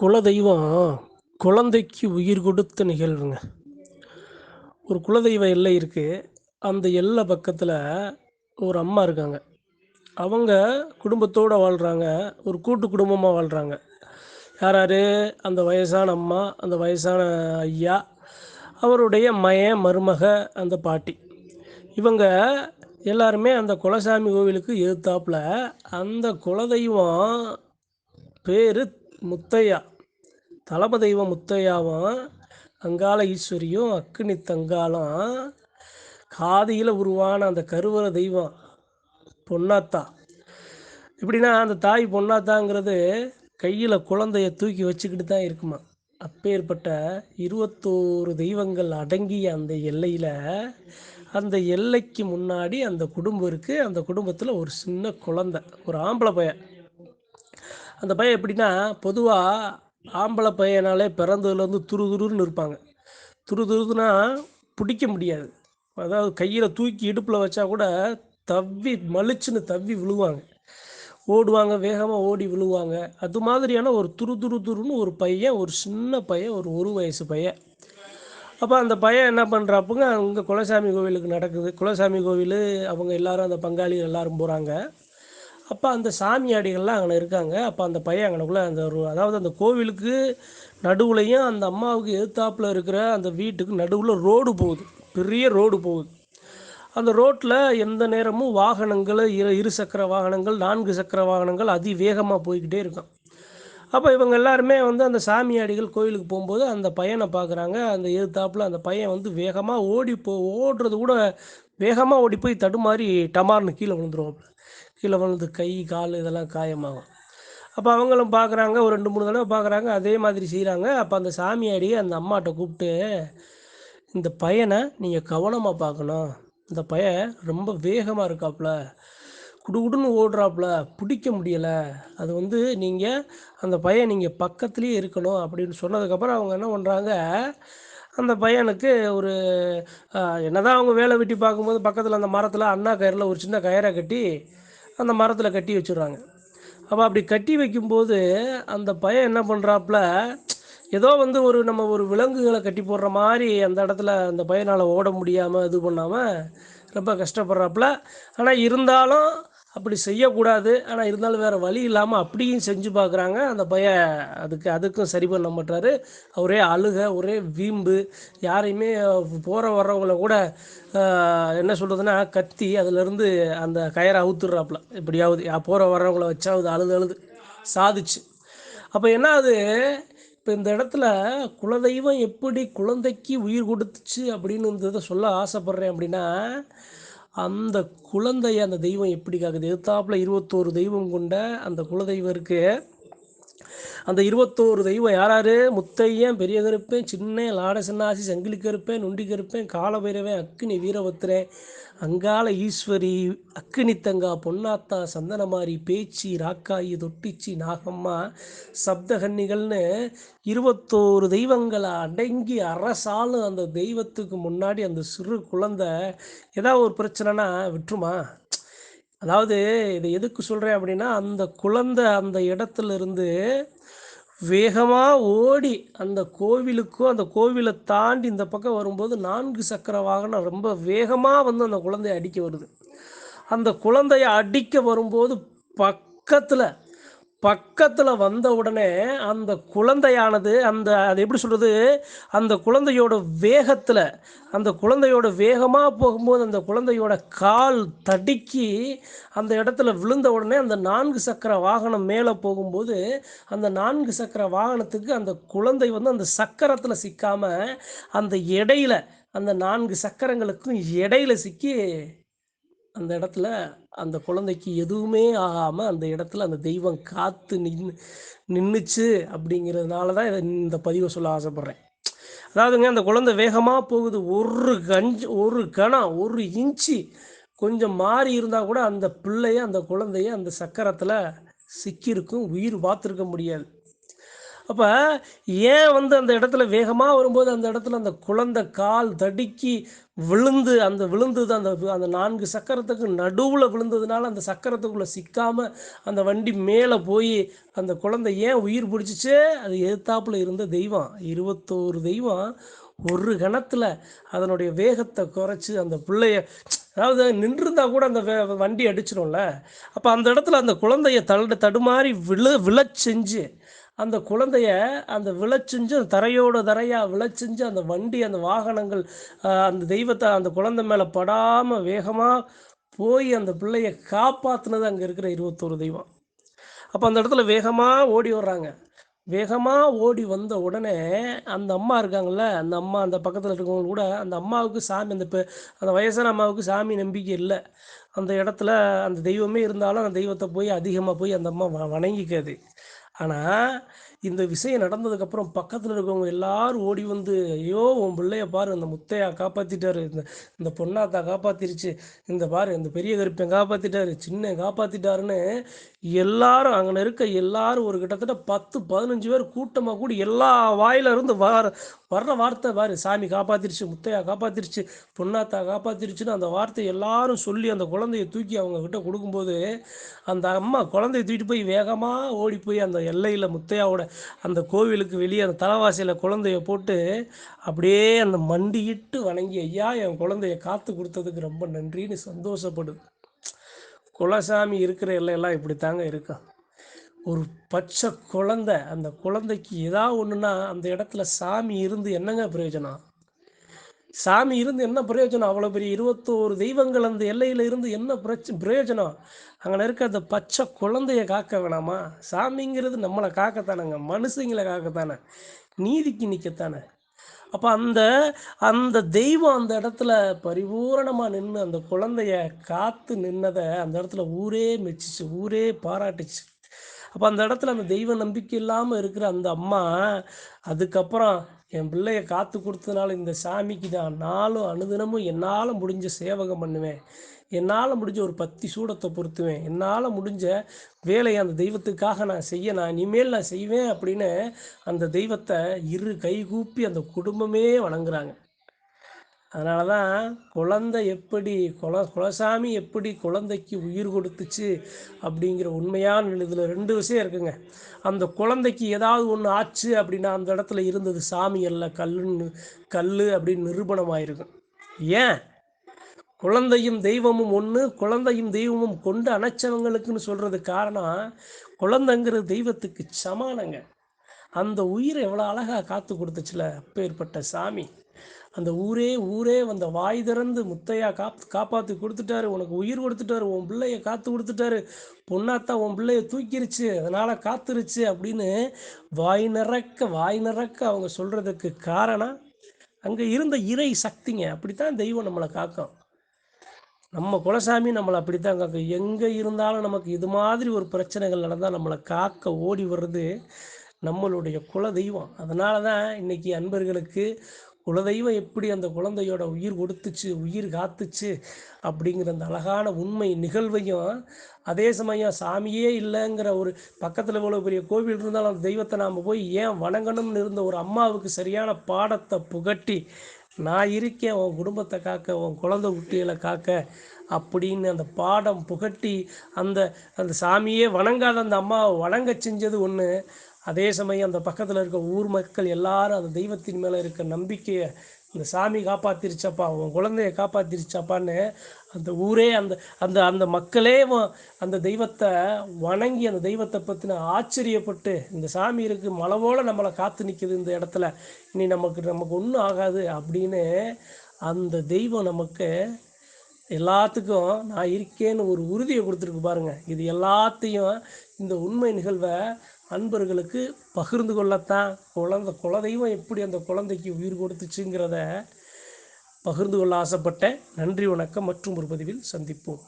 குலதெய்வம் குழந்தைக்கு உயிர் கொடுத்த நிகழ்வுங்க. ஒரு குலதெய்வ எல்லை இருக்குது அந்த எல்லை பக்கத்தில் ஒரு அம்மா இருக்காங்க. அவங்க குடும்பத்தோடு வாழ்கிறாங்க ஒரு கூட்டு குடும்பமாக வாழ்கிறாங்க யார் யார் அந்த வயசான அம்மா அந்த வயசான ஐயா அவருடைய மயன் மருமக அந்த பாட்டி. இவங்க எல்லாருமே அந்த குலசாமி கோவிலுக்கு எதிர்த்தாப்புல அந்த குலதெய்வம் பேர் முத்தையா. தலப தெய்வம் முத்தையாவும் அங்காள ஈஸ்வரியும் அக்னி தங்காலும் காதியில் உருவான அந்த கருவற தெய்வம் பொன்னாத்தா. எப்படின்னா அந்த தாய் பொன்னாத்தாங்கிறது கையில் குழந்தைய தூக்கி வச்சுக்கிட்டு தான் இருக்குமா. அப்பேற்பட்ட இருபத்தோரு தெய்வங்கள் அடங்கிய அந்த எல்லையில் அந்த எல்லைக்கு முன்னாடி அந்த குடும்பம் இருக்குது அந்த குடும்பத்தில் ஒரு சின்ன குழந்தை ஒரு ஆம்பளை பையன். அந்த பையன் எப்படின்னா பொதுவாக ஆம்பளை பையனாலே பிறந்ததுலேருந்து துரு துருன்னு இருப்பாங்க. துரு துருதுன்னா பிடிக்க முடியாது. அதாவது கையில் தூக்கி இடுப்பில் வச்சா கூட தவ்வி மலிச்சுன்னு தவ்வி விழுவாங்க. ஓடுவாங்க வேகமாக ஓடி விழுவாங்க. அது மாதிரியான ஒரு துரு துரு துருன்னு ஒரு பையன் ஒரு சின்ன பையன் ஒரு ஒரு வயசு பையன். அப்போ அந்த பையன் என்ன பண்ணுறாப்புங்க அங்கே குலசாமி கோவிலுக்கு நடக்குது. குலசாமி கோவில் அவங்க எல்லாரும் அந்த பங்காளிகள் எல்லாரும் போகிறாங்க அப்போ அந்த சாமியாடிகள்லாம் அங்கே இருக்காங்க. அப்போ அந்த பையன் அங்கனக்குள்ளே அந்த ஒரு அதாவது அந்த கோவிலுக்கு நடுவுலையும் அந்த அம்மாவுக்கு எதிர்த்தாப்பில் இருக்கிற அந்த வீட்டுக்கு நடுவில் ரோடு போகுது. பெரிய ரோடு போகுது. அந்த ரோட்டில் எந்த நேரமும் வாகனங்கள் இரு இரு சக்கர வாகனங்கள் நான்கு சக்கர வாகனங்கள் அதிவேகமாக போய்கிட்டே இருக்கும். அப்போ இவங்க எல்லாருமே வந்து அந்த சாமியாடிகள் கோயிலுக்கு போகும்போது அந்த பையனை பார்க்குறாங்க அந்த எதிர்த்தாப்பில் அந்த பையன் வந்து வேகமாக ஓடி போ ஓடுறது கூட வேகமாக ஓடி போய் தடுமாறி டமார்னு கீழே விழுந்துருவாப்புல. கீழே விழுந்து கை கால் இதெல்லாம் காயமாகும். அப்போ அவங்களும் பார்க்குறாங்க ஒரு ரெண்டு மூணு தடவை பார்க்குறாங்க அதே மாதிரி செய்கிறாங்க அப்போ அந்த சாமியாடி அந்த அம்மாட்ட கூப்பிட்டு இந்த பையனை நீங்கள் கவனமாக பார்க்கணும் இந்த பையன் ரொம்ப வேகமாக இருக்காப்புல குடுகுடுன்னு ஓடுறாப்புல பிடிக்க முடியலை. அது வந்து நீங்கள் அந்த பையன் நீங்கள் பக்கத்துலேயே இருக்கணும். அப்படின்னு சொன்னதுக்கப்புறம் அவங்க என்ன பண்ணுறாங்க அந்த பையனுக்கு ஒரு என்னதான் அவங்க வேலை வெட்டி பார்க்கும்போது பக்கத்தில் அந்த மரத்தில் அண்ணா கயிறில் ஒரு சின்ன கயிறை கட்டி அந்த மரத்தில் கட்டி வச்சுடுறாங்க. அப்போ அப்படி கட்டி வைக்கும்போது அந்த பையன் என்ன பண்ணுறாப்புல ஏதோ வந்து ஒரு நம்ம ஒரு விலங்குகளை கட்டி போடுற மாதிரி அந்த இடத்துல அந்த பையனால் ஓட முடியாமல் இது பண்ணாமல் ரொம்ப கஷ்டப்படுறாப்புல. ஆனால் இருந்தாலும் அப்படி செய்யக்கூடாது. ஆனால் இருந்தாலும் வேறு வழி இல்லாமல் அப்படியும் செஞ்சு பார்க்குறாங்க அந்த பையன் அதுக்கு அதுக்கும் சரி பண்ண மாட்டாரு ஒரே அழுக ஒரே வீம்பு. யாரையுமே போகிற வர்றவங்கள கூட என்ன சொல்கிறதுனா கத்தி அதுலேருந்து அந்த கயரை அவுத்துடுறாப்புல எப்படியாவது போகிற வர்றவங்கள வச்சாவது அழுது அழுது. சாதிச்சு. அப்போ என்ன ஆகுது இப்போ இந்த இடத்துல குலதெய்வம் எப்படி குழந்தைக்கு உயிர் கொடுத்துச்சு அப்படின்னு இந்த இதை சொல்ல ஆசைப்பட்றேன் அப்படின்னா அந்த குழந்தைய அந்த தெய்வம் எப்படி காக்குது எதிர்த்தாப்புல இருபத்தோரு தெய்வம் கொண்ட அந்த குலதெய்வம் இருக்கு அந்த இருபத்தோரு தெய்வம் யாராரு? முத்தையன் பெரிய கருப்பேன் சின்ன லாட சின்னாசி சங்கிலி கருப்பேன் நொண்டி கருப்பேன் காலபைரவன் அக்கினி வீரபத்திரன் அங்காள ஈஸ்வரி அக்கினி தங்கா பொன்னாத்தா சந்தனமாரி பேச்சி ராக்காயி தொட்டிச்சி நாகம்மா சப்தகன்னிகள்னு இருபத்தோரு தெய்வங்களை அடங்கி அரசாலும் அந்த தெய்வத்துக்கு முன்னாடி அந்த சிறு குழந்தை ஏதாவது ஒரு பிரச்சனைனா விட்டுருமா? அதாவது இதை எதுக்கு சொல்கிறேன் அப்படின்னா அந்த குழந்தை அந்த இடத்துல இருந்து வேகமாக ஓடி அந்த கோவிலுக்கும் அந்த கோவிலை தாண்டி இந்த பக்கம் வரும்போது நான்கு சக்கர வாகனம் ரொம்ப வேகமாக வந்து அந்த குழந்தைய அடிக்க வருது. அந்த குழந்தைய அடிக்க வரும்போது பக்கத்தில் பக்கத்தில் வந்த உடனே அந்த குழந்தையானது அந்த அது எப்படி சொல்கிறது அந்த குழந்தையோட வேகத்தில் அந்த குழந்தையோட வேகமாக போகும்போது அந்த குழந்தையோட கால் தடுக்கி அந்த இடத்துல விழுந்த உடனே அந்த நான்கு சக்கர வாகனம் மேலே போகும்போது அந்த நான்கு சக்கர வாகனத்துக்கு அந்த குழந்தை வந்து அந்த சக்கரத்தில் சிக்காமல் அந்த இடையில அந்த நான்கு சக்கரங்களுக்கும் இடையில சிக்கி அந்த இடத்துல அந்த குழந்தைக்கு எதுவுமே ஆகாமல் அந்த இடத்துல அந்த தெய்வம் காத்து நின்று நின்றுச்சு அப்படிங்கிறதுனால தான் இதை இந்த பதிவை சொல்ல ஆசைப்பட்றேன். அதாவதுங்க அந்த குழந்தை வேகமாக போகுது. ஒரு கஞ்சி ஒரு கணம் ஒரு இன்ச்சு கொஞ்சம் மாறி இருந்தால் கூட அந்த பிள்ளைய அந்த குழந்தைய அந்த சக்கரத்தில் சிக்கியிருக்கும் உயிர் பார்த்துருக்க முடியாது. அப்போ ஏன் வந்து அந்த இடத்துல வேகமாக வரும்போது அந்த இடத்துல அந்த குழந்தை கால் தடுக்கி விழுந்து அந்த விழுந்தது அந்த அந்த நான்கு சக்கரத்துக்கு நடுவில் விழுந்ததுனால அந்த சக்கரத்துக்குள்ளே சிக்காமல் அந்த வண்டி மேலே போய் அந்த குழந்தை ஏன் உயிர் பிடிச்சிச்சு? அது எதிர்த்தாப்புல இருந்த தெய்வம் இருபத்தோரு தெய்வம் ஒரு கணத்தில் அதனுடைய வேகத்தை குறைச்சி அந்த பிள்ளைய அதாவது நின்றுருந்தா கூட அந்த வே வண்டி அடிச்சிடும்ல அப்போ அந்த இடத்துல அந்த குழந்தைய தள்ள தடுமாறி விழ விழச் செஞ்சு அந்த குழந்தைய அந்த விழச்செஞ்சு அந்த தரையோட தரையாக விழச்செஞ்சு அந்த வண்டி அந்த வாகனங்கள் அந்த தெய்வத்தை அந்த குழந்தை மேலே படாமல் வேகமாக போய் அந்த பிள்ளைய காப்பாற்றுனது அங்கே இருக்கிற இருபத்தோரு தெய்வம். அப்போ அந்த இடத்துல வேகமாக ஓடி வர்றாங்க. வேகமாக ஓடி வந்த உடனே அந்த அம்மா இருக்காங்கல்ல அந்த அம்மா அந்த பக்கத்தில் இருக்கவங்க கூட அந்த அம்மாவுக்கு சாமி அந்த பெ அந்த வயசான அம்மாவுக்கு சாமி நம்பிக்கை இல்லை. அந்த இடத்துல அந்த தெய்வமே இருந்தாலும் அந்த தெய்வத்தை போய் அதிகமாக போய் அந்த அம்மா வ வணங்கிக்காது. ஆனால் இந்த விஷயம் நடந்ததுக்கப்புறம் பக்கத்தில் இருக்கவங்க எல்லாரும் ஓடி வந்து ஐயோ உன் பிள்ளைய பாரு இந்த முத்தையா காப்பாற்றிட்டாரு இந்த இந்த பொண்ணாத்தா காப்பாத்திருச்சு இந்த பாரு இந்த பெரிய கருப்பன் காப்பாற்றிட்டாரு சின்ன காப்பாற்றிட்டாருன்னு எல்லாரும் அங்கே இருக்க எல்லாரும் ஒரு கிட்டத்தட்ட பத்து பதினஞ்சு பேர் கூட்டமாக கூடி எல்லா வாயில இருந்து வர வர்ற வார்த்தை பாரு சாமி காப்பாத்திருச்சு முத்தையா காப்பாத்திருச்சு பொன்னாத்தா காப்பாத்திருச்சுன்னு அந்த வார்த்தை எல்லாரும் சொல்லி அந்த குழந்தைய தூக்கி அவங்க கிட்ட கொடுக்கும்போது அந்த அம்மா குழந்தைய தூக்கிட்டு போய் வேகமாக ஓடி போய் அந்த எல்லையில் முத்தையாவோட அந்த கோவிலுக்கு வெளியே அந்த தலைவாசியில் குழந்தைய போட்டு அப்படியே அந்த மண்டியிட்டு வணங்கி ஐயா என் குழந்தைய காத்து கொடுத்ததுக்கு ரொம்ப நன்றின்னு சந்தோஷப்படுது. குலசாமி இருக்கிற எல்லையெல்லாம் இப்படி தாங்க இருக்கும் ஒரு பச்சை குழந்தை அந்த குழந்தைக்கு ஏதாவது ஒன்றுனா அந்த இடத்துல சாமி இருந்து என்னங்க பிரயோஜனம்? சாமி இருந்து என்ன பிரயோஜனம்? அவ்வளோ பெரிய இருபத்தோரு தெய்வங்கள் அந்த எல்லையில் இருந்து என்ன பிரச்ச பிரயோஜனம்? அங்கே இருக்க அந்த பச்சை குழந்தைய காக்க வேணாமா? சாமிங்கிறது நம்மளை காக்கத்தானேங்க. மனுஷங்களை காக்கத்தானே. நீதிக்கு நிற்கத்தானே அப்போ அந்த அந்த தெய்வம் அந்த இடத்துல பரிபூரணமாக நின்று அந்த குழந்தைய காத்து நின்னதை அந்த இடத்துல ஊரே மெச்சிச்சு ஊரே பாராட்டுச்சு. அப்போ அந்த இடத்துல அந்த தெய்வ நம்பிக்கை இல்லாமல் இருக்கிற அந்த அம்மா அதுக்கப்புறம் என் பிள்ளைய காத்து கொடுத்ததுனால இந்த சாமிக்கு தான் நாளும் அனுதினமும் என்னால் முடிஞ்ச சேவகம் பண்ணுவேன். என்னால் முடிஞ்ச ஒரு பத்தி சூடத்தை பொருத்துவேன். என்னால் முடிஞ்ச வேலையை அந்த தெய்வத்துக்காக நான் செய்ய நான் இனிமேல் நான் செய்வேன் அப்படின்னு அந்த தெய்வத்தை இரு கைகூப்பி அந்த குடும்பமே வணங்குறாங்க. அதனால தான் குழந்தை எப்படி குல குலசாமி எப்படி குழந்தைக்கு உயிர் கொடுத்துச்சு அப்படிங்கிற உண்மையான இதில் ரெண்டு விஷயம் இருக்குங்க. அந்த குழந்தைக்கு ஏதாவது ஒன்று ஆச்சு அப்படின்னா அந்த இடத்துல இருந்தது சாமி அல்ல கல்லுன்னு கல் அப்படின்னு நிரூபணமாயிருக்கும். ஏன்? குழந்தையும் தெய்வமும் ஒன்று குழந்தையும் தெய்வமும் கொண்டு அணைச்சவங்களுக்குன்னு சொல்கிறது காரணம் குழந்தைங்கிறது தெய்வத்துக்கு சமானங்க. அந்த உயிரை எவ்வளோ அழகாக காத்து கொடுத்துச்சுல அப்பேற்பட்ட சாமி. அந்த ஊரே ஊரே வந்த வாய் திறந்து முத்தையா காப் காப்பாற்றி கொடுத்துட்டாரு. உனக்கு உயிர் கொடுத்துட்டாரு. உன் பிள்ளைய காத்து கொடுத்துட்டாரு. பொண்ணாத்தா உன் பிள்ளைய தூக்கிருச்சு. அதனால் காத்துருச்சு அப்படின்னு வாய் நிறக்க வாய் நிறக்க அவங்க சொல்கிறதுக்கு காரணம் அங்கே இருந்த இறை சக்திங்க. அப்படித்தான் தெய்வம் நம்மளை காக்கும். நம்ம குலசாமி நம்மளை அப்படித்தான் காக்கும். எங்கே இருந்தாலும் நமக்கு இது மாதிரி ஒரு பிரச்சனைகள் நடந்தால் நம்மளை காக்க ஓடி வர்றது நம்மளுடைய குல தெய்வம் அதனால தான் இன்னைக்கு அன்பர்களுக்கு குலதெய்வம் எப்படி அந்த குழந்தையோட உயிர் கொடுத்துச்சு உயிர் காத்துச்சு அப்படிங்கிற அந்த அழகான உண்மை நிகழ்வையும் அதே சமயம் சாமியே இல்லைங்கிற ஒரு பக்கத்தில் இவ்வளோ பெரிய கோவில் இருந்தாலும் அந்த தெய்வத்தை நாம் போய் ஏன் வணங்கணும்னு இருந்த ஒரு அம்மாவுக்கு சரியான பாடத்தை புகட்டி நான் இருக்கேன் உன் குடும்பத்தை காக்க உன் குழந்தை குட்டிகளை காக்க அப்படின்னு அந்த பாடம் புகட்டி அந்த அந்த சாமியே வணங்காத அந்த அம்மாவை வணங்க செஞ்சது ஒன்று அதே சமயம் அந்த பக்கத்தில் இருக்க ஊர் மக்கள் எல்லாரும் அந்த தெய்வத்தின் மேலே இருக்க நம்பிக்கையை இந்த சாமி காப்பாத்திருச்சப்பா உன் குழந்தைய காப்பாத்திருச்சப்பான்னு அந்த ஊரே அந்த அந்த அந்த மக்களே அந்த தெய்வத்தை வணங்கி அந்த தெய்வத்தை பற்றின ஆச்சரியப்பட்டு இந்த சாமி இருக்கு மலவோல நம்மளை காத்து நிற்குது இந்த இடத்துல. இனி நமக்கு நமக்கு ஒன்றும் ஆகாது அப்படின்னு அந்த தெய்வம் நமக்கு எல்லாத்துக்கும் நான் இருக்கேன்னு ஒரு உறுதியை கொடுத்துருக்கு பாருங்கள் இது எல்லாத்தையும் இந்த உண்மை நிகழ்வை அன்பர்களுக்கு பகிர்ந்து கொள்ளத்தான் குழந்தை குலதெய்வம் எப்படி அந்த குழந்தைக்கு உயிர் கொடுத்துச்சுங்கிறத பகிர்ந்து கொள்ள ஆசைப்பட்டேன். நன்றி வணக்கம் மற்றும் ஒரு பதிவில் சந்திப்போம்.